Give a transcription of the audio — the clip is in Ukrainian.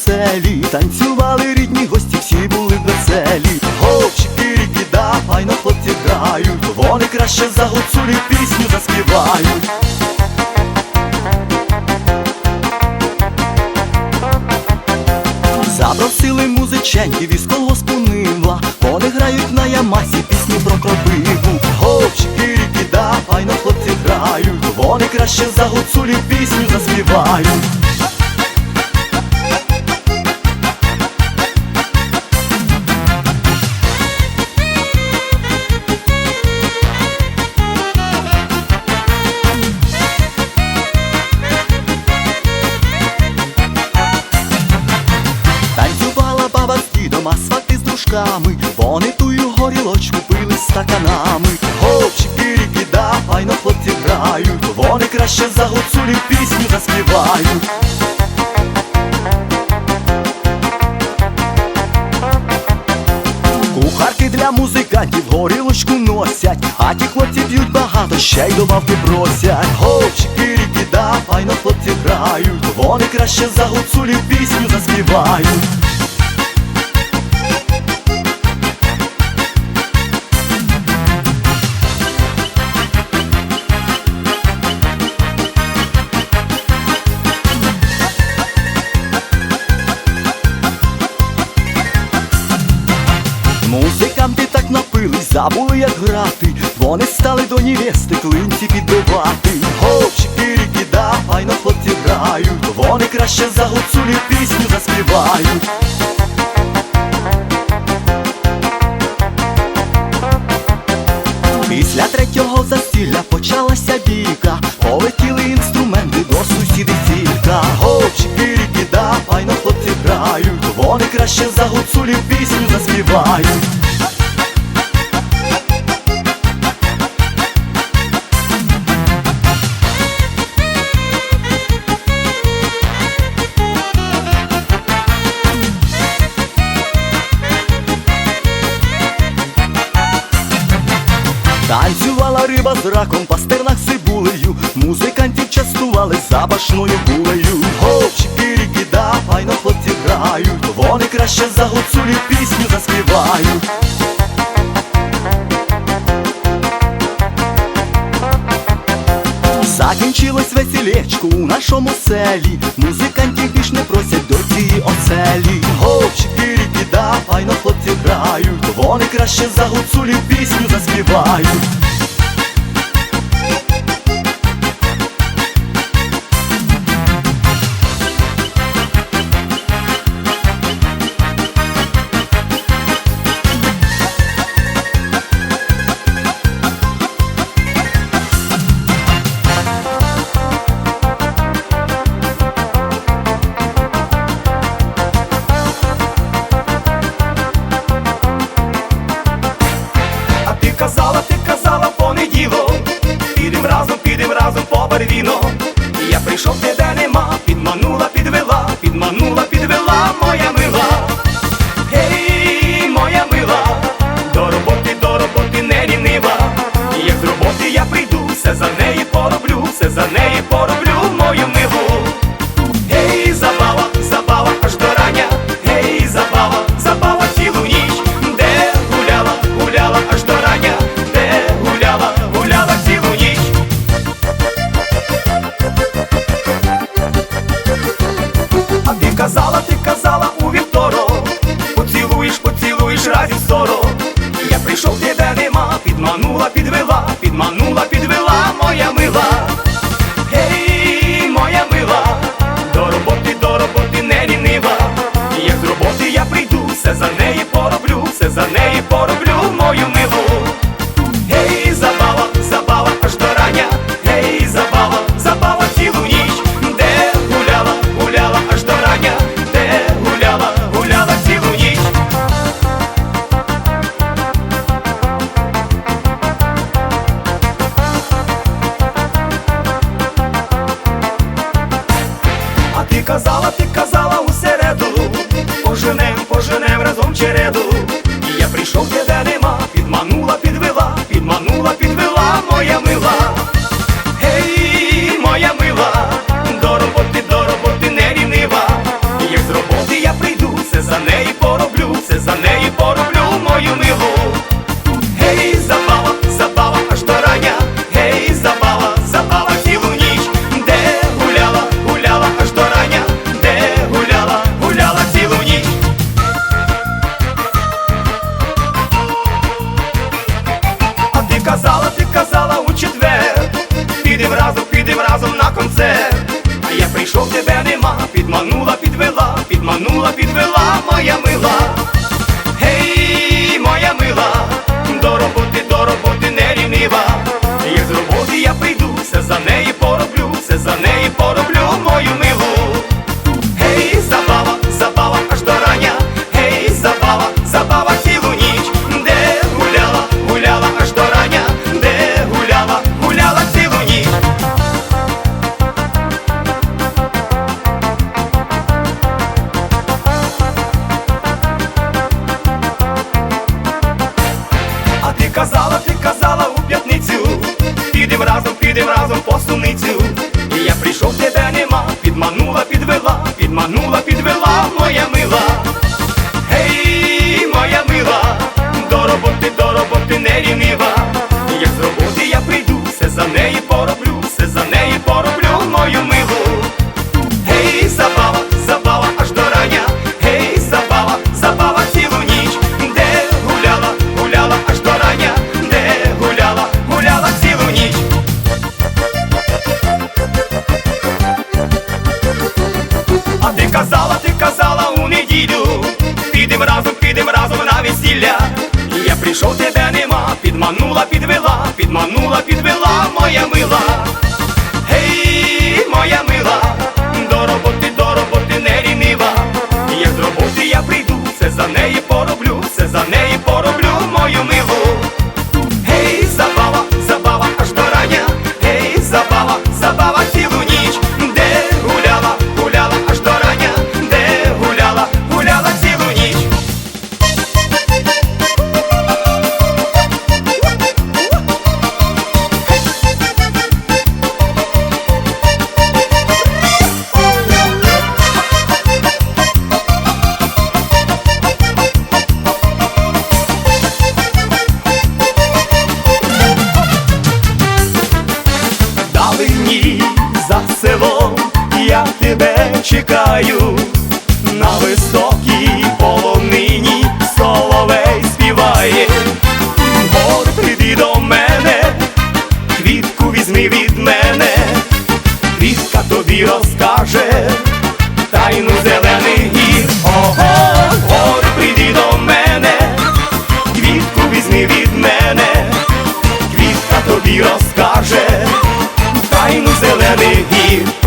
оселі, танцювали рідні гості, всі були веселі. Хлопчики, ріки, да, файно хлопці грають, вони краще за гуцулі пісню заспівають. Запросили музиченьків із колгоспу Нива Вони грають на ямасі пісні про кропиву Хлопчики, ріки, да, файно хлопці грають. Вони краще за гуцулі пісню заспівають дружками Вони тую горілочку пили стаканами. Хлопчики, ріки, да, файно хлопці грають. Вони краще за гуцулі пісню заспівають. Кухарки для музикантів горілочку носять, а ті хлопці п'ють багато, ще й добавки просять. Хлопчики, ріки, да, файно хлопці грають, вони краще за гуцулі пісню заспівають. Забули як грати. Вони стали до невести клинці підбивати. Хлопчики, ріки, да, файно хлопці грають. Вони краще за гуцулі пісню заспівають. Після третього застілля почалася бійка. Полетіли інструменти до сусідів зірка Хлопчики, ріки, да, файно хлопці грають. Вони краще за гуцулі пісню заспівають риба з раком, пастернак з цибулею. Музикантів частували забашною булею. Хлопчики, ріки, да, файно хлопці грають. Вони краще за гуцулі пісню заспівають. Закінчилось весілечко у нашому селі. Музикантів більш не просять до цієї оселі. Хлопчики, ріки, да, файно хлопці грають. Вони краще за гуцулі пісню заспівають Я прийшов, тебе нема, підманула, підвела, підманула, підвела, моя мила. Гей, моя мила, до роботи, до роботи не лінива. Як з роботи я прийду, все за неї пороблю, все за неї пороблю, казала, ти казала у середу, поженем, поженем разом череду, і я прийшов, де нема. підманула, підвела, підманула, підвела моя мила. ти казала у неділю, підем разом, підем разом на весілля. Я прийшов тебе нема, підманула, підвела, підманула, підвела, моя мила. чекаю на високій полонині соловей співає, Бог прийди до мене, квітку візьми від мене, квітка тобі розкаже, тайну зелений гір. Ого, гори прийди до мене, квітку візьми від мене, квітка тобі розкаже, тайну зелений гір.